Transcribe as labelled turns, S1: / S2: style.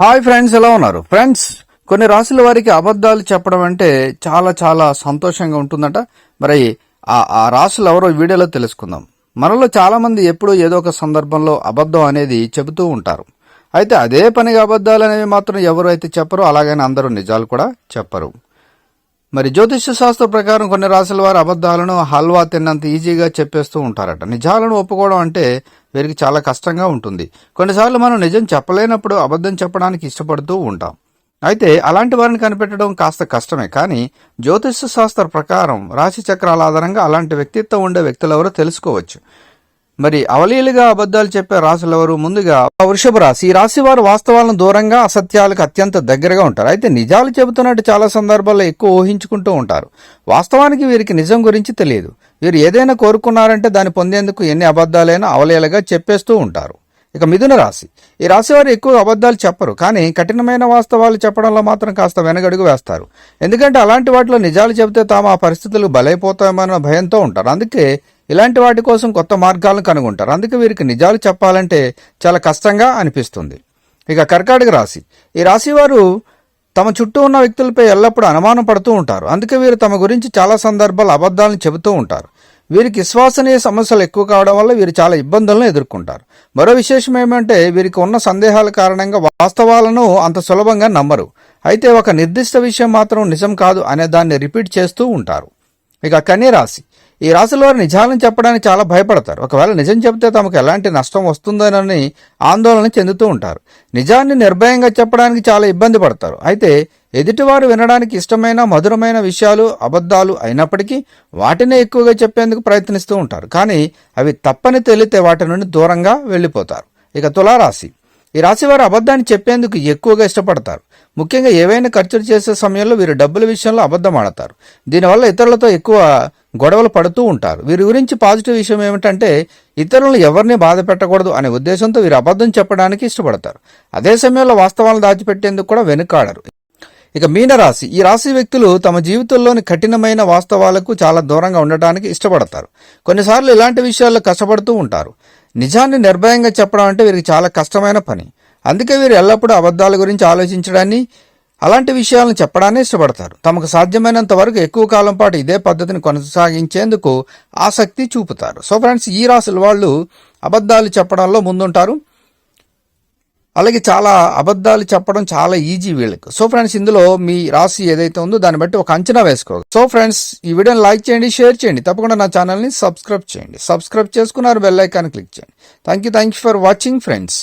S1: Hi friends ఎలా ఉన్నారు? Friends కొన్ని రాసుల వారికి అబద్ధాలు చెప్పడం అంటే చాలా చాలా సంతోషంగా ఉంటుందట. మరి ఆ ఆ రాసులు ఎవరో వీడియోలో తెలుసుకుందాం. మనలో చాలా మంది ఎప్పుడూ ఏదో ఒక సందర్భంలో అబద్ధం అనేది చెబుతూ ఉంటారు. అయితే అదే పనిగా అబద్ధాలు అనేవి మాత్రం ఎవరు అయితే చెప్పరో అలాగని అందరూ నిజాలు కూడా చెప్పరు. మరి జ్యోతిష్య శాస్త్ర ప్రకారం కొన్ని రాశుల వారు అబద్ధాలను హల్వా తిన్నంత ఈజీగా చెప్పేస్తూ ఉంటారట. నిజాలను ఒప్పుకోవడం అంటే వీరికి చాలా కష్టంగా ఉంటుంది. కొన్నిసార్లు మనం నిజం చెప్పలేనప్పుడు అబద్ధం చెప్పడానికి ఇష్టపడుతూ ఉంటాం. అయితే అలాంటి వారిని కనిపెట్టడం కాస్త కష్టమే. కానీ జ్యోతిష్య శాస్త్ర ప్రకారం రాశి చక్రాల ఆధారంగా అలాంటి వ్యక్తిత్వం ఉండే వ్యక్తులెవరో తెలుసుకోవచ్చు. మరి అవలీలుగా అబద్ధాలు చెప్పే రాశులెవరు ముందుగా వృషభ రాశి. ఈ రాశి వారు వాస్తవాలను దూరంగా అసత్యాలకు అత్యంత దగ్గరగా ఉంటారు. అయితే నిజాలు చెబుతున్నట్టు చాలా సందర్భాల్లో ఎక్కువ ఊహించుకుంటూ ఉంటారు. వాస్తవానికి వీరికి నిజం గురించి తెలియదు. వీరు ఏదైనా కోరుకున్నారంటే దాన్ని పొందేందుకు ఎన్ని అబద్ధాలైనా అవలీలగా చెప్పేస్తూ ఉంటారు. ఇక మిథున రాశి. ఈ రాశి వారు ఎక్కువ అబద్ధాలు చెప్పరు కానీ కఠినమైన వాస్తవాలు చెప్పడంలో మాత్రం కాస్త వెనగడుగు వేస్తారు. ఎందుకంటే అలాంటి వాటిలో నిజాలు చెబితే తాము ఆ పరిస్థితులు బలైపోతామన్న భయంతో ఉంటారు. అందుకే ఇలాంటి వాటి కోసం కొత్త మార్గాలను కనుగొంటారు. అందుకే వీరికి నిజాలు చెప్పాలంటే చాలా కష్టంగా అనిపిస్తుంది. ఇక కర్కాటక రాశి. ఈ రాశి వారు తమ చుట్టూ ఉన్న వ్యక్తులపై ఎల్లప్పుడూ అనుమానం పడుతూ ఉంటారు. అందుకే వీరు తమ గురించి చాలా సందర్భాలు అబద్ధాలను చెబుతూ ఉంటారు. వీరికి విశ్వసనీయ సమస్యలు ఎక్కువ కావడం వల్ల వీరు చాలా ఇబ్బందులను ఎదుర్కొంటారు. మరో విశేషం ఏమంటే వీరికి ఉన్న సందేహాల కారణంగా వాస్తవాలను అంత సులభంగా నమ్మరు. అయితే ఒక నిర్దిష్ట విషయం మాత్రం నిజం కాదు అనే దాన్ని రిపీట్ చేస్తూ ఉంటారు. ఇక కన్యరాశి ఈ రాశుల వారు నిజాలను చెప్పడానికి చాలా భయపడతారు. ఒకవేళ నిజం చెబితే తమకు ఎలాంటి నష్టం వస్తుందోనని ఆందోళన చెందుతూ ఉంటారు. నిజాన్ని నిర్భయంగా చెప్పడానికి చాలా ఇబ్బంది పడతారు. అయితే ఎదుటివారు వినడానికి ఇష్టమైన మధురమైన విషయాలు అబద్ధాలు అయినప్పటికీ వాటినే ఎక్కువగా చెప్పేందుకు ప్రయత్నిస్తూ ఉంటారు. కానీ అవి తప్పని తెలితే వాటి నుండి దూరంగా వెళ్ళిపోతారు. ఇక తులారాశి. ఈ రాశి వారు అబద్ధాన్ని చెప్పేందుకు ఎక్కువగా ఇష్టపడతారు. ముఖ్యంగా ఏవైనా ఖర్చులు చేసే సమయంలో వీరు డబ్బుల విషయంలో అబద్ధం ఆడతారు. దీనివల్ల ఇతరులతో ఎక్కువ గొడవలు పడుతూ ఉంటారు. వీరి గురించి పాజిటివ్ విషయం ఏమిటంటే ఇతరులను ఎవరిని బాధ పెట్టకూడదు అనే ఉద్దేశంతో వీరు అబద్ధం చెప్పడానికి ఇష్టపడతారు. అదే సమయంలో వాస్తవాలను దాచిపెట్టేందుకు కూడా వెనుకాడరు. ఇక మీనరాశి. ఈ రాశి వ్యక్తులు తమ జీవితంలోని కఠినమైన వాస్తవాలకు చాలా దూరంగా ఉండటానికి ఇష్టపడతారు. కొన్నిసార్లు ఇలాంటి విషయాల్లో కష్టపడుతూ ఉంటారు. నిజాన్ని నిర్భయంగా చెప్పడం అంటే వీరికి చాలా కష్టమైన పని. అందుకే వీరు ఎల్లప్పుడూ అబద్ధాల గురించి ఆలోచించడాన్ని అలాంటి విషయాలను చెప్పడాన్ని ఇష్టపడతారు. తమకు సాధ్యమైనంత వరకు ఎక్కువ కాలం పాటు ఇదే పద్ధతిని కొనసాగించేందుకు ఆసక్తి చూపుతారు. సో ఫ్రెండ్స్ ఈ రాశుల వాళ్ళు అబద్ధాలు చెప్పడంలో ముందుంటారు. అలాగే చాలా అబద్ధాలు చెప్పడం చాలా ఈజీ వీళ్ళకి. సో ఫ్రెండ్స్ ఇందులో మీ రాశి ఏదైతే ఉందో దాన్ని బట్టి ఒక అంచనా వేసుకో సో ఫ్రెండ్స్ ఈ వీడియోని లైక్ చేయండి షేర్ చేయండి. తప్పకుండా నా ఛానల్ని సబ్స్క్రైబ్ చేయండి. సబ్స్క్రైబ్ చేసుకున్నారు బెల్ ఐకాన్ క్లిక్ చేయండి. Thank you thank you for watching friends.